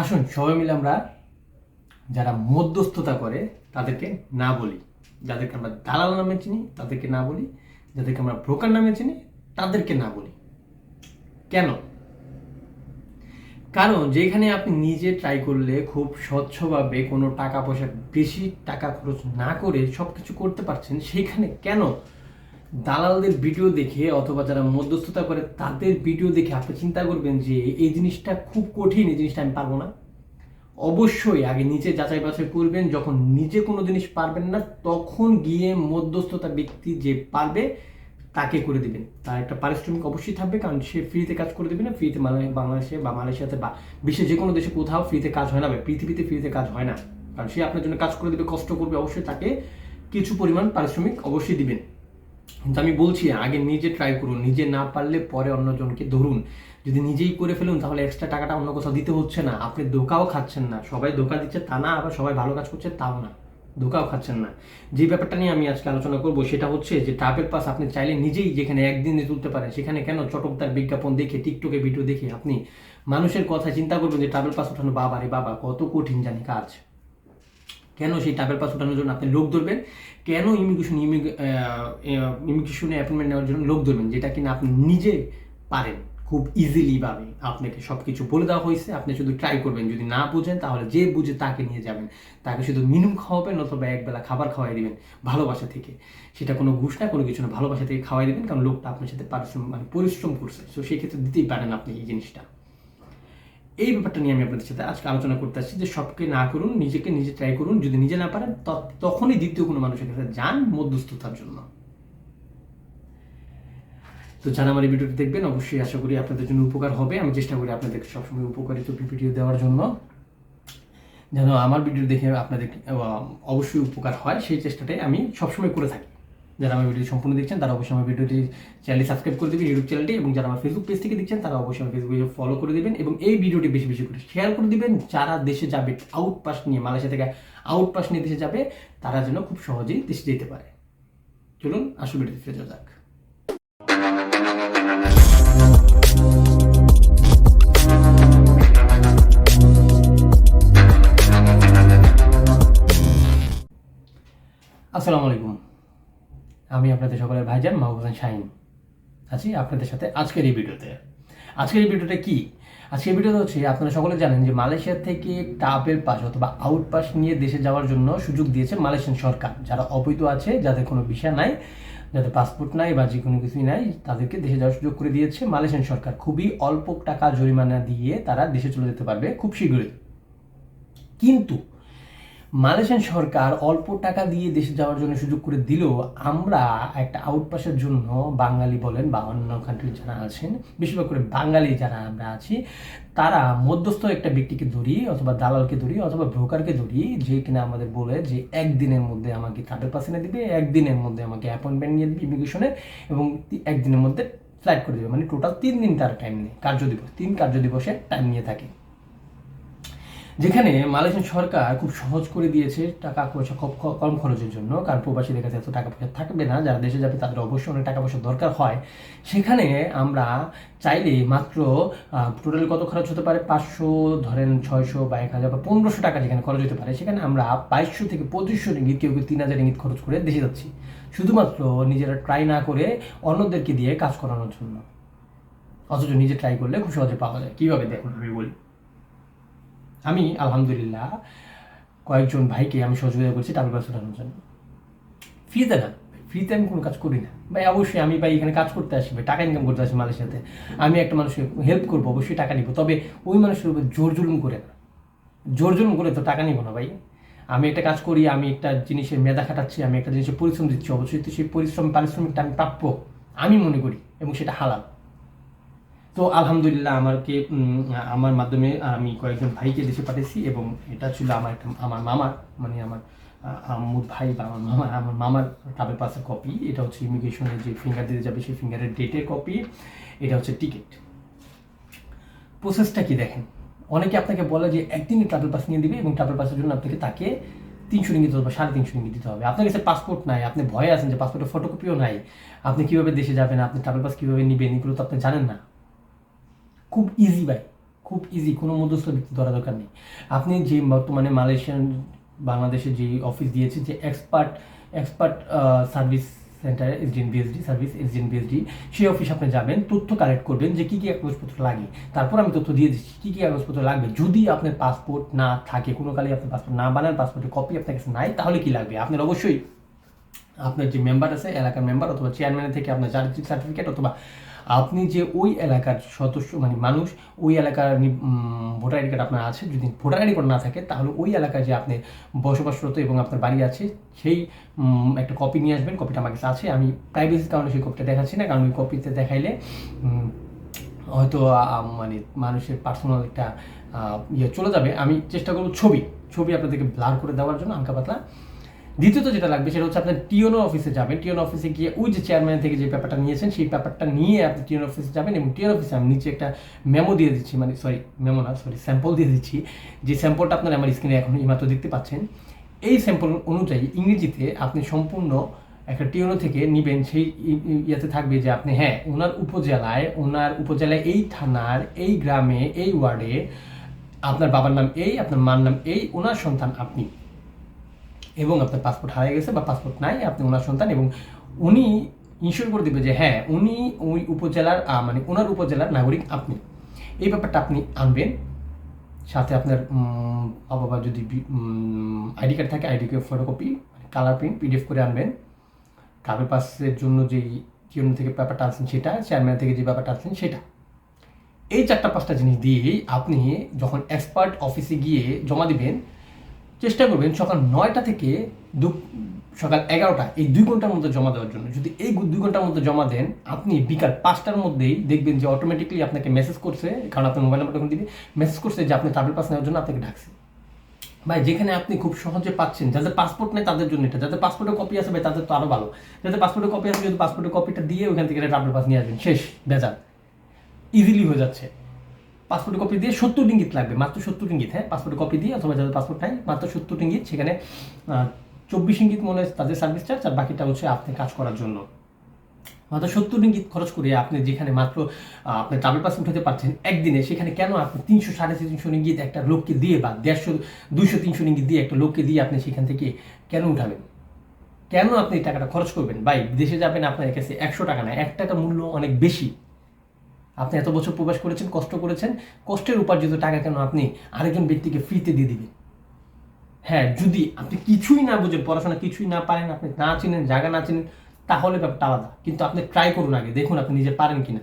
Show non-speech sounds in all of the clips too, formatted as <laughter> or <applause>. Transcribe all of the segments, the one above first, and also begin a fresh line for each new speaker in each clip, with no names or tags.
আসুন, সবাই মিলে আমরা যারা মধ্যস্থতা করে তাদেরকে না বলি। যাদেরকে আমরা দালাল নামে চিনি, তাদেরকে না বলি। যাদেরকে আমরা ব্রোকার নামে চিনি, তাদেরকে না বলি। কেন? কারণ যেখানে আপনি নিজে ট্রাই করলে খুব স্বচ্ছভাবে কোনো টাকা পয়সা, বেশি টাকা খরচ না করে সব কিছু করতে পারছেন সেইখানে কেন দালালদের ভিডিও দেখে অথবা যারা মধ্যস্থতা করে তাদের ভিডিও দেখে আপনি চিন্তা করবেন যে এই জিনিসটা খুব কঠিন, এই জিনিসটা আমি পারব না। অবশ্যই আগে নিচে যাচাই বাছাই করবেন, যখন নিজে কোনো জিনিস পারবেন না, তখন গিয়ে মধ্যস্থতা ব্যক্তি যে পারবে তাকে করে দিবেন। তার একটা পারিশ্রমিক অবশ্যই থাকবে, কারণ সে ফ্রিতে কাজ করে দেবে না। ফ্রিতে বাংলাদেশে বা মালয়েশিয়াতে বা বিশ্বের যে কোনো দেশে কোথাও ফ্রিতে কাজ হয় না, বা পৃথিবীতে ফ্রিতে কাজ হয় না। কারণ সে আপনার জন্য কাজ করে দেবে, কষ্ট করবে, অবশ্যই তাকে কিছু পরিমাণ পারিশ্রমিক অবশ্যই দিবেন। কিন্তু আমি বলছি আগে নিজে ট্রাই করুন, নিজে না পারলে পরে অন্যজনকে ধরুন। যদি নিজেই করে ফেলুন, তাহলে এক্সট্রা টাকাটা অন্য কোথাও দিতে হচ্ছে না। আপনি ধোকাও খাচ্ছেন না। সবাই ধোকা দিচ্ছে তা না, আবার সবাই ভালো কাজ করছে তাও না। ধোকাও খাচ্ছেন না। যে ব্যাপারটা নিয়ে আমি আজকে আলোচনা করব, সেটা হচ্ছে যে ট্রাভেল পাস আপনি চাইলে নিজেই যেখানে একদিনে তুলতে পারেন, সেখানে কেন চটকদার বিজ্ঞাপন দেখে টিকটকে ভিডিও দেখে আপনি মানুষের কথা চিন্তা করবেন যে ট্রাভেল পাস ওঠানো বাবা রে বাবা, কত কঠিন জানি কাজ। কেন সেই ট্রাভেল পাস ওঠানোর জন্য আপনি লোক ধরবেন? কেন ইমিগ্রেশন ইমিগ্রেশনে অ্যাপয়েন্টমেন্ট নেওয়ার জন্য লোক ধরবেন? যেটা কিনা আপনি নিজে পারেন খুব ইজিলি ভাবে। আপনাকে সব কিছু বলে দেওয়া হয়েছে, আপনি শুধু ট্রাই করবেন। যদি না বুঝেন, তাহলে যে বুঝে তাকে নিয়ে যাবেন। তাকে শুধু মিনুম খাওয়াবেন অথবা একবেলা খাবার খাওয়াই দিবেন ভালোবাসা থেকে। সেটা কোনো ঘুষ না, কোনো কিছু না। ভালোবাসা থেকে খাওয়াই দেবেন, কারণ লোকটা আপনার সাথে পারিশ্রম মানে পরিশ্রম করছে। তো সেই ক্ষেত্রে দিতেই পারেন আপনি এই জিনিসটা। এই ব্যাপারটা নিয়ে আমি আপনাদের সাথে আজকে আলোচনা করতে আসছি যে সবকে না করুন, নিজেকে নিজে ট্রাই করুন। যদি নিজে না পারেন তখনই দ্বিতীয় কোনো মানুষের কাছে যান মধ্যস্থতার জন্য। তো যারা আমার এই ভিডিওটি দেখবেন, অবশ্যই আশা করি আপনাদের জন্য উপকার হবে। আমি চেষ্টা করি আপনাদের সবসময় উপকারিত ভিডিও দেওয়ার জন্য। যেন আমার ভিডিও দেখে আপনাদের অবশ্যই উপকার হয়, সেই চেষ্টাটাই আমি সবসময় করে থাকি। যারা আমার ভিডিও সম্পূর্ণ দেখছেন, তারা অবশ্যই আমার ভিডিওটি চ্যানেলটি সাবস্ক্রাইব করে দেবেন ইউটিউব চ্যানেলটি এবং যারা আমার ফেসবুক পেজ থেকে দেখছেন, তারা অবশ্যই আমার ফেসবুক ফলো করে দেবেন, এবং এই ভিডিওটি বেশি বেশি করে শেয়ার করে দিবেন, যারা দেশে যাবে আউট পাস নিয়ে, মালয়েশিয়া থেকে আউট পাস নিয়ে দেশে যাবে, তারা যেন খুব সহজেই দেশে যেতে পারে। চলুন, আসল ভিডিওতে ফিরে যাওয়া যাক। আসসালামু আলাইকুম। আমি আপনাদের সকলের ভাইজান হাসান শাহিন আছি আপনাদের সাথে আজকের এই ভিডিওতে। আজকের এই ভিডিওটা কি? আজকের ভিডিওটা হচ্ছে, আপনারা সকলে জানেন যে মালয়েশিয়া থেকে টাপের পাস অথবা আউট পাস নিয়ে দেশে যাওয়ার জন্য সুযোগ দিয়েছে মালয়েশিয়ান সরকার। যারা অবৈধ আছে, যাদের কোনো ভিসা নাই, যাদের পাসপোর্ট নাই বা যে কোনো কিছুই নাই, তাদেরকে দেশে যাওয়ার সুযোগ করে দিয়েছে মালয়েশিয়ান সরকার। খুবই অল্প টাকা জরিমানা দিয়ে তারা দেশে চলে যেতে পারবে খুব শীঘ্রই। কিন্তু মালয়েশিয়ান সরকার অল্প টাকা দিয়ে দেশে যাওয়ার জন্য সুযোগ করে দিলেও আমরা একটা আউটপাসের জন্য বাঙালি বলেন বা অন্য কান্ট্রি যারা আছেন, বেশিরভাগ করে বাঙালি যারা আমরা আছি, তারা মধ্যস্থ একটা ব্যক্তিকে ধরি অথবা দালালকে ধরি অথবা ব্রোকারকে ধরি যে কিনা আমাদের বলে যে একদিনের মধ্যে আমাকে পাস এনে দিবে, একদিনের মধ্যে আমাকে অ্যাপয়েন্টমেন্ট নিয়ে দিবে ইমিগ্রেশনের এবং একদিনের মধ্যে ফ্লাইট করে দেবে। মানে টোটাল তিন দিন তার টাইম নেই কার্য দিবস তিন কার্য দিবসে টাইম নিয়ে থাকে। যেখানে মালয়েশিয়ান সরকার খুব সহজ করে দিয়েছে টাকা পয়সা কম খরচের জন্য। কারণ প্রবাসীদের কাছে এত টাকা পয়সা থাকবে না। যারা দেশে যাবে, তাদের অবশ্যই অনেক টাকা পয়সা দরকার হয়। সেখানে আমরা চাইলে মাত্র টোটাল কত খরচ হতে পারে? পাঁচশো, ধরেন ছয়শো বা এক হাজার বা পনেরোশো টাকা যেখানে খরচ হতে পারে। সেখানে আমরা বাইশশো থেকে পঁচিশশো রিঙ্গিত, কেউ কেউ তিন হাজার রিঙ্গিত খরচ করে দেশে যাচ্ছি। শুধুমাত্র নিজেরা ট্রাই না করে অন্যদেরকে দিয়ে কাজ করানোর জন্য। অথচ নিজে ট্রাই করলে খুব সহজে পাওয়া যায়। কীভাবে দেখুন? আমি বলি। আমি, আলহামদুলিল্লাহ, কয়েকজন ভাইকে আমি সহযোগিতা করছি টাকা পাস ওঠানোর জন্য। ফ্রিতে না ফ্রিতে আমি কোনো কাজ করি না। ভাই, অবশ্যই আমি ভাই এখানে কাজ করতে আসি, ভাই, টাকা ইনকাম করতে আসি মালয়েশিয়াতে আমি একটা মানুষকে হেল্প করব, অবশ্যই টাকা নিব। তবে ওই মানুষের উপর জোর জুলুম করে না। জোর জুলুম করে তো টাকা নিব না, ভাই। আমি একটা কাজ করি, আমি একটা জিনিসের মেধা খাটাচ্ছি, আমি একটা জিনিসের পরিশ্রম দিচ্ছি। অবশ্যই তো সেই পরিশ্রম, পারিশ্রমিকটা আমি প্রাপ্য, আমি মনে করি, এবং সেটা হালাল। তো আলহামদুলিল্লাহ আমাকে আমার মাধ্যমে আমি কয়েকজন ভাইকে দেশে পাঠিয়েছি এবং এটা ছিল আমার আমার মামার মানে আমার আম্মুর ভাই বা আমার মামা আমার মামার ট্রাভেল পাসের কপি এটা হচ্ছে ইমিগ্রেশনের যে ফিঙ্গার দিতে যাবে সেই ফিঙ্গারের ডেটের কপি এটা হচ্ছে টিকিট প্রসেসটা কি দেখেন? অনেকে আপনাকে বলে যে একদিনই ট্রাভেল পাস নিয়ে দিবে এবং ট্রাভেল পাসের জন্য আপনাকে তাকে তিনশো রিঙ্গিত অথবা সাড়ে তিনশো রিঙ্গিত দিতে হবে। আপনার কাছে পাসপোর্ট নাই, আপনি ভয়ে আছেন যে পাসপোর্টের ফটোকপিও নাই, আপনি কীভাবে দেশে যাবেন, আপনি ট্রাভেল পাস কীভাবে নেবেন, এগুলো তো আপনি জানেন না। খুব ইজি ভাই, খুব ইজি কোনো মধ্যস্থ ব্যক্তি ধরা দরকার নেই। আপনি যে বর্তমানে মালয়েশিয়ান বাংলাদেশে যে অফিস দিয়েছে, যে expert expert service center SDN BSD service SDN BSD সেই অফিস আপনি যাবেন, তথ্য কালেক্ট করবেন যে কী কী কাগজপত্র লাগে। তারপর আমি তথ্য দিয়ে দিচ্ছি, কী কী কাগজপত্র লাগবে। যদি আপনার পাসপোর্ট না থাকে, কোনো কালে আপনার পাসপোর্ট না বানান পাসপোর্টের কপি আপনার কাছে নাই, তাহলে কি লাগবে? আপনার অবশ্যই আপনার যে মেম্বার আছে, এলাকার মেম্বার অথবা চেয়ারম্যানের থেকে আপনার চারিত্রিক সার্টিফিকেট অথবা আপনি যে ওই এলাকার সদস্য মানে মানুষ, ওই এলাকার ভোটার আইডি কার্ড আপনার আছে, যদি ভোটার আইডি কার্ড না থাকে, তাহলে ওই এলাকায় যে আপনি বসবাসরত এবং আপনার বাড়ি আছে, সেই একটা কপি নিয়ে আসবেন কপিটা আমার কাছে আছে, আমি প্রাইভেসির কারণে সেই কপিটা দেখাচ্ছি না, কারণ ওই কপিতে দেখাইলে হয়তো মানে মানুষের পার্সোনাল একটা ইয়ে চলে যাবে। আমি চেষ্টা করব ছবি ছবি আপনাদেরকে ব্লার করে দেওয়ার জন্য, হালকা পাতলা। দ্বিতীয়ত যেটা লাগবে সেটা হচ্ছে আপনার টিওনো অফিসে যাবেন। টিওনো অফিসে গিয়ে ওই যে চেয়ারম্যান থেকে যে পেপারটা নিয়েছেন, সেই পেপারটা নিয়ে আপনি টিওনো অফিসে যাবেন এবং টিওনো অফিসে আমি নিচে একটা মেমো দিয়ে দিচ্ছি মানে সরি মেমো না সরি স্যাম্পল দিয়ে দিচ্ছি। যে স্যাম্পলটা আপনার আমার স্ক্রিনে এখন এইমাত্র দেখতে পাচ্ছেন। এই স্যাম্পল অনুযায়ী ইংরেজিতে আপনি সম্পূর্ণ একটা টিওনো থেকে নিবেন, সেই ইয়েতে থাকবে যে আপনি হ্যাঁ ওনার উপজেলায় ওনার উপজেলায় এই থানার, এই গ্রামে, এই ওয়ার্ডে আপনার বাবার নাম এই, আপনার মার নাম এই, ওনার সন্তান আপনি। এবং আপনার পাসপোর্ট হারিয়ে গেছে বা পাসপোর্ট নাই আপনি ওনার সন্তান এবং উনি ইনশিওর করে দেবে যে হ্যাঁ উনি ওই উপজেলার মানে ওনার উপজেলার নাগরিক আপনি। এই ব্যাপারটা আপনি আনবেন। সাথে আপনার উম, বাবা বা যদি আইডি কার্ড থাকে ID card photocopy colour print PDF করে আনবেন। ট্রাভেল পাসের জন্য যেই টিউন থেকে ব্যাপারটা আনছেন সেটা চেয়ারম্যান থেকে যে ব্যাপারটা আনছেন সেটা। এই চারটা পাঁচটা জিনিস দিয়েই আপনি যখন এক্সপার্ট অফিসে গিয়ে জমা দিবেন চেষ্টা করবেন সকাল নয়টা থেকে দু, সকাল এগারোটা, এই দুই ঘণ্টার মধ্যে জমা দেওয়ার জন্য। যদি এই দুই ঘণ্টার মধ্যে জমা দেন, আপনি বিকাল পাঁচটার মধ্যেই দেখবেন যে অটোমেটিকলি আপনাকে মেসেজ করছে, কারণ আপনার মোবাইল নাম্বার তখন দিবে মেসেজ করছে যে আপনি ট্রাভেল পাস নেওয়ার জন্য আপনাকে ডাকছে। ভাই, যেখানে আপনি খুব সহজে পাচ্ছেন, যাদের পাসপোর্ট নেই তাদের জন্য এটা, যাদের পাসপোর্টের কপি আছে ভাই, তাদের তো আরও ভালো। যাদের পাসপোর্টের কপি আছে, যদি পাসপোর্টের কপিটা দিয়ে ওইখান থেকে ট্রাভেল পাস নিয়ে আসবেন, শেষ, বেজার। ইজিলি হয়ে যাচ্ছে। পাসপোর্টের কপি দিয়ে সত্তর রিঙ্গিত লাগবে, মাত্র সত্তর রিঙ্গিত হ্যাঁ? পাসপোর্টের কপি দিয়ে অথবা যাদের পাসপোর্ট নাই, মাত্র সত্তর রিঙ্গিত সেখানে চব্বিশ ইঙ্গিত মনে হয় তাদের সার্ভিস চার্জ আর বাকিটা হচ্ছে আপনি কাজ করার জন্য। মাত্র সত্তর রিঙ্গিত খরচ করে আপনি যেখানে মাত্র আপনি ট্রাভেল পাস উঠাতে পারছেন একদিনে, সেখানে কেন আপনি তিনশো, সাড়ে তিনশো ইঙ্গিত একটা লোককে দিয়ে বা দেড়শো, দুইশো, তিনশো ইঙ্গিত দিয়ে একটা লোককে দিয়ে আপনি সেখান থেকে কেন উঠাবেন? কেন আপনি টাকাটা খরচ করবেন? ভাই, বিদেশে যাবেন, আপনার কাছে একশো টাকা না, এক টাকা মূল্য অনেক বেশি। আপনি এত বছর প্রবাস করেছেন, কষ্ট করেছেন, কষ্টের উপার্জিত টাকা কেন আপনি আরেকজন ব্যক্তিকে ফ্রিতে দিয়ে দিবেন? হ্যাঁ যদি আপনি কিছুই না বুঝেন, পড়াশোনা কিছুই না পারেন, আপনি না চিনেন, জায়গা না চিনেন, তাহলে ব্যাপারটা আলাদা। কিন্তু আপনি ট্রাই করুন আগে, দেখুন আপনি নিজে পারেন কিনা।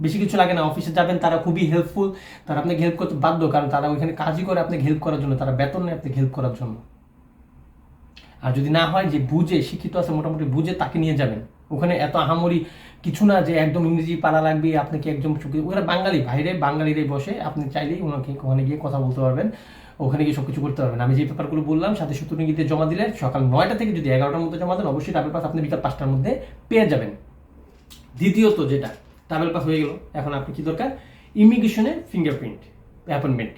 বেশি কিছু লাগে না অফিসে যাবেন, তারা খুবই হেল্পফুল তারা আপনাকে হেল্প করতে বাধ্য, কারণ তারা ওইখানে কাজই করে আপনাকে হেল্প করার জন্য, তারা বেতন নেয় আপনাকে হেল্প করার জন্য। আর যদি না হয় যে বুঝে, শিক্ষিত আছে, মোটামুটি বুঝে তাকে নিয়ে যাবেন। ওখানে এত আহামরি কিছু না যে একদম ইংরেজি পারা লাগবে আপনাকে একদম ওরা বাঙালি, বাইরে বাঙালিরাই বসে, আপনি চাইলেই ওনাকে ওখানে গিয়ে কথা বলতে পারবেন, ওখানে গিয়ে সব কিছু করতে পারবেন। আমি যে ব্যাপারগুলো বললাম, সাথে সত্তর রিঙ্গিতে জমা দিলে সকাল নয়টা থেকে যদি এগারোটার মধ্যে জমা দেন, অবশ্যই ট্রাভেল পাস আপনি বিকাল পাঁচটার মধ্যে পেয়ে যাবেন। দ্বিতীয়ত যেটা ট্রাভেল পাস হয়ে গেল। এখন আপনি কি দরকার? ইমিগ্রেশনের ফিঙ্গারপ্রিন্ট অ্যাপয়েন্টমেন্ট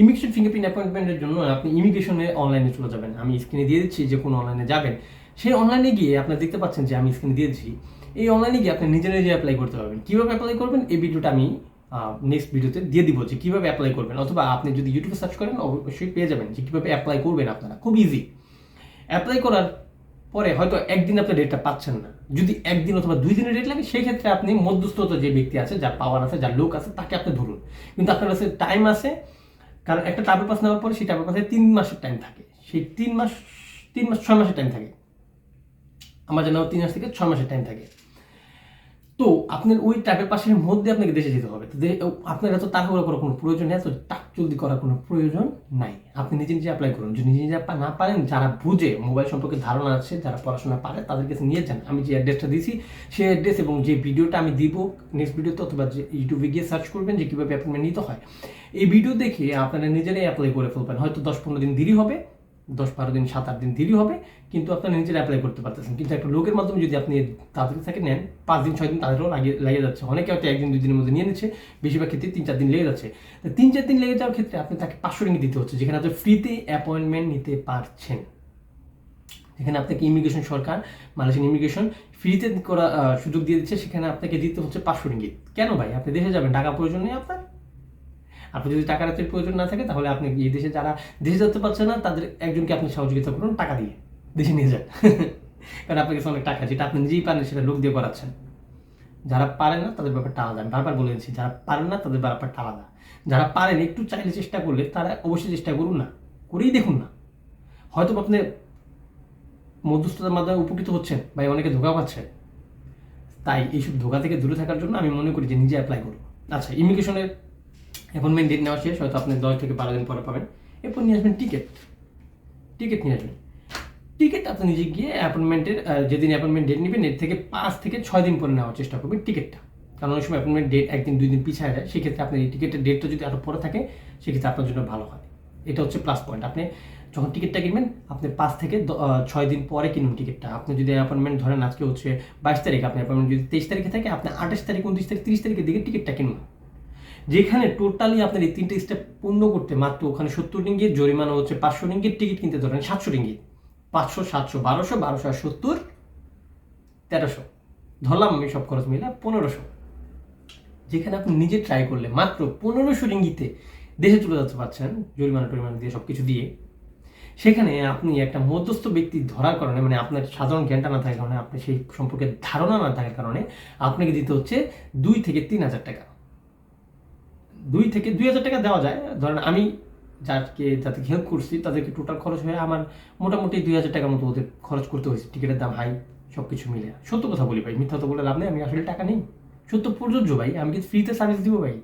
ইমিগ্রেশন ফিঙ্গারপ্রিন্ট অ্যাপয়েন্টমেন্টের জন্য আপনি ইমিগ্রেশনে অনলাইনে চলে যাবেন। আমি স্ক্রিনে দিয়ে দিচ্ছি যে কোন অনলাইনে যাবেন। সেই অনলাইনে গিয়ে আপনারা দেখতে পাচ্ছেন যে আমি স্ক্রিনে দিয়েছি। এই অনলাইনে গিয়ে আপনি নিজে নিজে অ্যাপ্লাই করতে পারবেন। কীভাবে অ্যাপ্লাই করবেন? এই ভিডিওটা আমি নেক্সট ভিডিওতে দিয়ে দিব যে কীভাবে অ্যাপ্লাই করবেন। অথবা আপনি যদি ইউটিউবে সার্চ করেন, অবশ্যই পেয়ে যাবেন যে কীভাবে অ্যাপ্লাই করবেন আপনারা। খুব ইজি অ্যাপ্লাই করার পরে হয়তো একদিন আপনি ডেটটা পাচ্ছেন না। যদি একদিন অথবা দুই দিনের ডেট লাগে সেই ক্ষেত্রে আপনি মধ্যস্থত যে ব্যক্তি আছে, যার পাওয়ার আছে, যার লোক আছে, তাকে আপনি ধরুন। কিন্তু আপনার কাছে টাইম আছে, কারণ একটা ট্রাভেল পাস নেওয়ার পরে সেই ট্রাভেল পাসে তিন মাসের টাইম থাকে। সেই তিন মাস তিন মাস, ছয় মাসের টাইম থাকে। আমার জানা তিন মাস থেকে ছয় মাসের টাইম থাকে। তো আপনার ওই ট্রাভেল পাশের মধ্যে আপনাকে দেশে যেতে হবে। আপনার এত তাড়াহুড়ো করার কোনো প্রয়োজন নেই, এত টাক জলদি করার কোনো প্রয়োজন নাই। আপনি নিজে নিজে অ্যাপ্লাই করুন। যদি নিজে নিজে না পারেন, যারা বুঝে মোবাইল সম্পর্কে ধারণা আছে, যারা পড়াশোনা পারে, তাদের কাছে নিয়ে যান। আমি যে অ্যাড্রেসটা দিয়েছি, সেই অ্যাড্রেস এবং যে ভিডিওটা আমি দিব নেক্সট ভিডিওতে অথবা যে ইউটিউবে গিয়ে সার্চ করবেন যে কীভাবে অ্যাপয়েন্টমেন্ট নিতে হয়। এই ভিডিও দেখে আপনারা নিজেরাই অ্যাপ্লাই করে ফেলবেন। হয়তো দশ পনেরো দিন দেরি হবে দশ বারো দিন, সাত আট দিন দেরি হবে, কিন্তু আপনারা নিজেরা অ্যাপ্লাই করতে পারতেছেন। কিন্তু একটা লোকের মাধ্যমে যদি আপনি তাদের থেকে নেন, পাঁচ দিন, ছয় দিন তাদেরও লাগিয়ে লেগে যাচ্ছে। অনেকে হয়তো একদিন দুই দিনের মধ্যে নিয়ে নিচ্ছে, বেশিরভাগ ক্ষেত্রে তিন, চার দিন লেগে যাচ্ছে। তিন, চার দিন লেগে যাওয়ার ক্ষেত্রে আপনি তাকে পাঁচশো রিঙ্গি দিতে হচ্ছে, যেখানে আপনি ফ্রিতে অ্যাপয়েন্টমেন্ট নিতে পারছেন। যেখানে আপনাকে ইমিগ্রেশন সরকার মালয়েশিয়ান ইমিগ্রেশন ফ্রিতে করা সুযোগ দিয়ে দিচ্ছে, সেখানে আপনাকে দিতে হচ্ছে পাঁচশো রিঙ্গিত কেন ভাই? আপনি দেশে যাবেন, টাকা প্রয়োজন নেই আপনার। আপনি যদি টাকা রাতের প্রয়োজন না থাকে, তাহলে আপনি এই দেশে যারা দেশে যেতে পারছে না, তাদের একজনকে আপনি সহযোগিতা করুন, টাকা দিয়ে দেশে নিয়ে যান। <laughs> কারণ আপনার কাছে অনেক টাকা যেটা আপনি নিজেই পারেন, সেটা লোক দিয়ে করাচ্ছেন। যারা পারেন না, তাদের ব্যাপারটা আলাদা। আমি বারবার বলে দিচ্ছি যারা পারেন না, তাদের ব্যাপারটা আলাদা। যারা পারেন, একটু চাইলে চেষ্টা করলে, তারা অবশ্যই চেষ্টা করুন না, করেই দেখুন না। হয়তো আপনি মধ্যস্থতার মাধ্যমে উপকৃত হচ্ছেন, বা অনেকে ধোকা পাচ্ছেন। তাই এইসব ধোকা থেকে দূরে থাকার জন্য আমি মনে করি যে নিজে অ্যাপ্লাই করুন। আচ্ছা ইমিগ্রেশনের অ্যাপয়েন্টমেন্ট ডেট নেওয়া শেষ, হয়তো আপনি দশ থেকে বারো দিন পরে পাবেন। এরপর নিয়ে আসবেন টিকিট টিকিট নিয়ে আসবেন। টিকিট আপনি নিজে গিয়ে অ্যাপয়েন্টমেন্টের যেদিন অ্যাপয়েন্টমেন্ট ডেট নেবেন, এর থেকে পাঁচ থেকে ছয় দিন পরে নেওয়ার চেষ্টা করবেন টিকিটটা কারণ অনেক সময় অ্যাপয়েন্টমেন্ট ডেট একদিন, দুই দিন পিছিয়ে যায়। সেক্ষেত্রে আপনার এই টিকিটের ডেটটা যদি আরও পরে থাকে, সেক্ষেত্রে আপনার জন্য ভালো হয়। এটা হচ্ছে প্লাস পয়েন্ট আপনি যখন টিকিটটা কিনবেন, আপনি পাঁচ থেকে ছয় দিন পরে কিনুন টিকিটটা আপনি যদি অ্যাপয়েন্টমেন্ট ধরেন আজকে হচ্ছে বাইশ তারিখ, আপনি অ্যাপয়েন্টমেন্ট যদি তেইশ তারিখে থাকে, আপনি আঠাশ তারিখ, উনত্রিশ তারিখ, তিরিশ তারিখের দিকে টিকিটটা কিনুন। যেখানে টোটালি আপনার এই তিনটে স্টেপ পূর্ণ করতে মাত্র ওখানে সত্তর রিঙ্গিত জরিমানা হচ্ছে পাঁচশো রিঙ্গিত টিকিট কিনতে ধরেন সাতশো রিঙ্গিত পাঁচশো, সাতশো, বারোশো বারোশো আর সত্তর, তেরোশো। ধরলাম আমি সব খরচ মিলে পনেরোশো। যেখানে আপনি নিজে ট্রাই করলে মাত্র পনেরোশো রিঙ্গিতে দেশে চলে যেতে পারছেন, জরিমানা টরিমানা দিয়ে সব কিছু দিয়ে। সেখানে আপনি একটা মধ্যস্থ ব্যক্তি ধরার কারণে মানে আপনার সাধারণ জ্ঞানটা না থাকার কারণে, আপনি সেই সম্পর্কে ধারণা না থাকার কারণে আপনাকে দিতে হচ্ছে দুই থেকে তিন হাজার টাকা। দুই থেকে দুই হাজার টাকা দেওয়া যায়। ধরেন আমি যাকে, যাদেরকে হেল্প করছি, তাদেরকে টোটাল খরচ হয়ে আমার মোটামুটি দুই হাজার টাকার মতো ওদের খরচ করতে হয়েছে। টিকিটের দাম, হাই সব কিছু মিলে। সত্য কথা বলি ভাই, মিথ্যা তো বলে লাভ নেই, আমি আসলে টাকা নেই। সত্য প্রযোজ্য ভাই, আমি কি ফ্রিতে সার্ভিস দিব ভাই।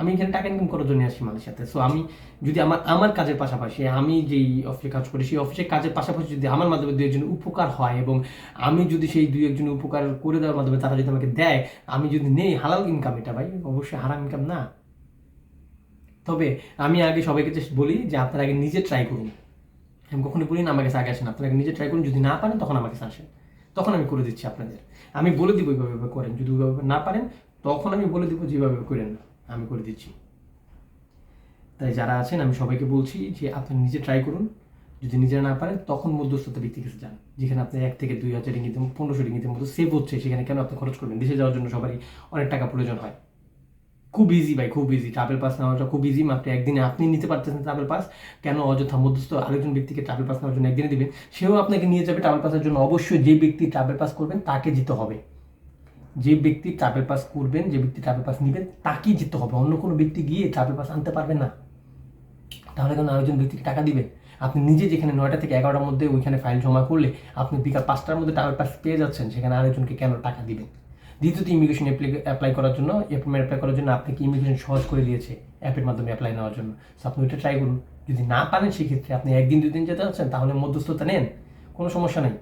আমি এখানে টাকা ইনকাম করার জন্য আসি মানুষের সাথে। সো আমি যদি আমার আমার কাজের পাশাপাশি, আমি যেই অফিসে কাজ করি, সেই অফিসের কাজের পাশাপাশি যদি আমার মাধ্যমে দুই একজন উপকার হয় এবং আমি যদি সেই দুই একজন উপকার করে দেওয়ার মাধ্যমে তারা যদি আমাকে দেয়, আমি যদি নেই, হালাল ইনকাম এটা ভাই, অবশ্যই হারাম ইনকাম না। তবে আমি আগে সবাইকে বলি যে আপনারা আগে নিজে ট্রাই করুন। আমি কখনো বলি না আমার কাছে আগে আসেন, আপনারা আগে নিজে ট্রাই করুন, যদি না পারেন তখন আমার কাছে আসেন। তখন আমি করে দিচ্ছি আপনাদের। আমি বলে দিব এইভাবে করেন, যদি ওইভাবে না পারেন তখন আমি বলে দিব যেভাবে করেন আমি করে দিচ্ছি। তাই যারা আছেন, আমি সবাইকে বলছি যে আপনি নিজে ট্রাই করুন, যদি নিজেরা না পারেন তখন মধ্যস্থতা ব্যক্তি কাছে যান। যেখানে আপনি এক থেকে দুই হাজার রিঙ্গিতে পনেরোশো রিঙ্গিতের মতো সেভ হচ্ছে, সেখানে কেন আপনি খরচ করবেন? দেশে যাওয়ার জন্য সবারই অনেক টাকা প্রয়োজন হয়। খুব ইজি ভাই, খুব ইজি ট্রাভেল পাস নেওয়াটা খুব ইজি মাত্র একদিনে আপনি নিতে পারতেছেন ট্রাভেল পাস কেন অযথা মধ্যস্থ আরেকজন ব্যক্তিকে ট্রাভেল পাস নেওয়ার জন্য একদিনে দেবেন, সেও আপনাকে নিয়ে যাবে ট্রাভেল পাসের জন্য। অবশ্যই যে ব্যক্তি ট্রাভেল পাস করবেন, তাকে যেতে হবে। যে ব্যক্তি ট্রাভেল পাস করবেন, যে ব্যক্তি ট্রাভেল পাস নেবেন তাকেই যেতে হবে। অন্য কোনো ব্যক্তি গিয়ে ট্রাভেল পাস আনতে পারবে না। তাহলে কেন আরেকজন ব্যক্তিকে টাকা দিবেন? আপনি নিজে যেখানে নয়টা থেকে এগারোটার মধ্যে ওইখানে ফাইল জমা করলে আপনি বিকাল পাঁচটার মধ্যে ট্রাভেল পাস পেয়ে যাচ্ছেন, সেখানে আরেকজনকে কেন টাকা দিবেন? দ্বিতীয়ত ইমিগ্রেশন অ্যাপ্লাই করার জন্য অ্যাপয়েন্টমেন্ট অ্যাপ্লাই করার জন্য আপনাকে ইমিগ্রেশন সহজ করে দিয়েছে অ্যাপের মাধ্যমে অ্যাপ্লাই নেওয়ার জন্য। সো আপনি ওইটা ট্রাই করুন। যদি না পারেন সেক্ষেত্রে আপনি একদিন দুই দিন যেতে যাচ্ছেন তাহলে মধ্যস্থতা নেন। কোনো সমস্যা নেই।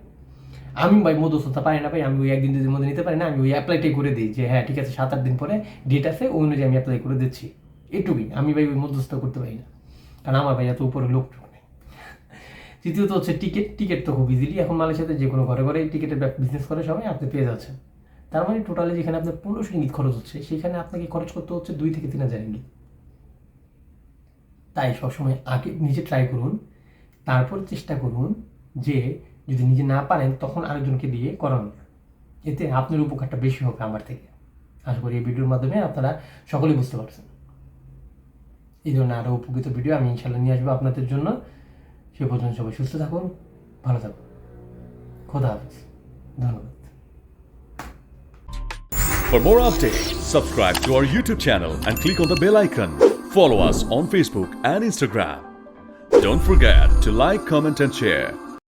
আমি ভাই মধ্যস্থতা পারি না ভাই, আমি ওই একদিন, দুদিনের মধ্যে নিতে পারি না, আমি ওই অ্যাপ্লাইটাই করে দিই যে হ্যাঁ ঠিক আছে সাত আট দিন পরে ডেট আছে, ওই অনুযায়ী আমি অ্যাপ্লাই করে দিচ্ছি। এটুকুই। আমি ভাই ওই মধ্যস্থতা করতে পারি না। কারণ আমার ভাই এত উপরে লোক তৃতীয়ত হচ্ছে টিকিট টিকিট তো খুব ইজিলি এখন মালয়েশিয়াতে যে কোনো ঘরে ঘরে টিকিটের বিজনেস করে সবাই, আপনি পেয়ে যাচ্ছেন। তার মানে টোটালি যেখানে আপনার পনেরোশো ইঙ্গিত খরচ হচ্ছে, সেখানে আপনাকে খরচ করতে হচ্ছে দুই থেকে তিন হাজার ইঙ্গিত তাই সবসময় আগে নিজে ট্রাই করুন, তারপর চেষ্টা করুন যে যদি নিজে না পারেন, তখন আরেকজনকে দিয়ে করানোর এতে আপনার উপকারটা বেশি হবে আমার থেকে। আশা করি এই ভিডিওর মাধ্যমে আপনারা সকলেই বুঝতে পারছেন। এই ধরনের আরও উপকৃত ভিডিও আমি ইনশাল্লাহ নিয়ে আসব আপনাদের জন্য। সে পর্যন্ত সবাই সুস্থ থাকুন, ভালো থাকুন। খোদা হাফিজ। ধন্যবাদ।
For more updates, subscribe to our YouTube channel and click on the bell icon. Follow us on Facebook and Instagram. Don't forget to like, comment, and share.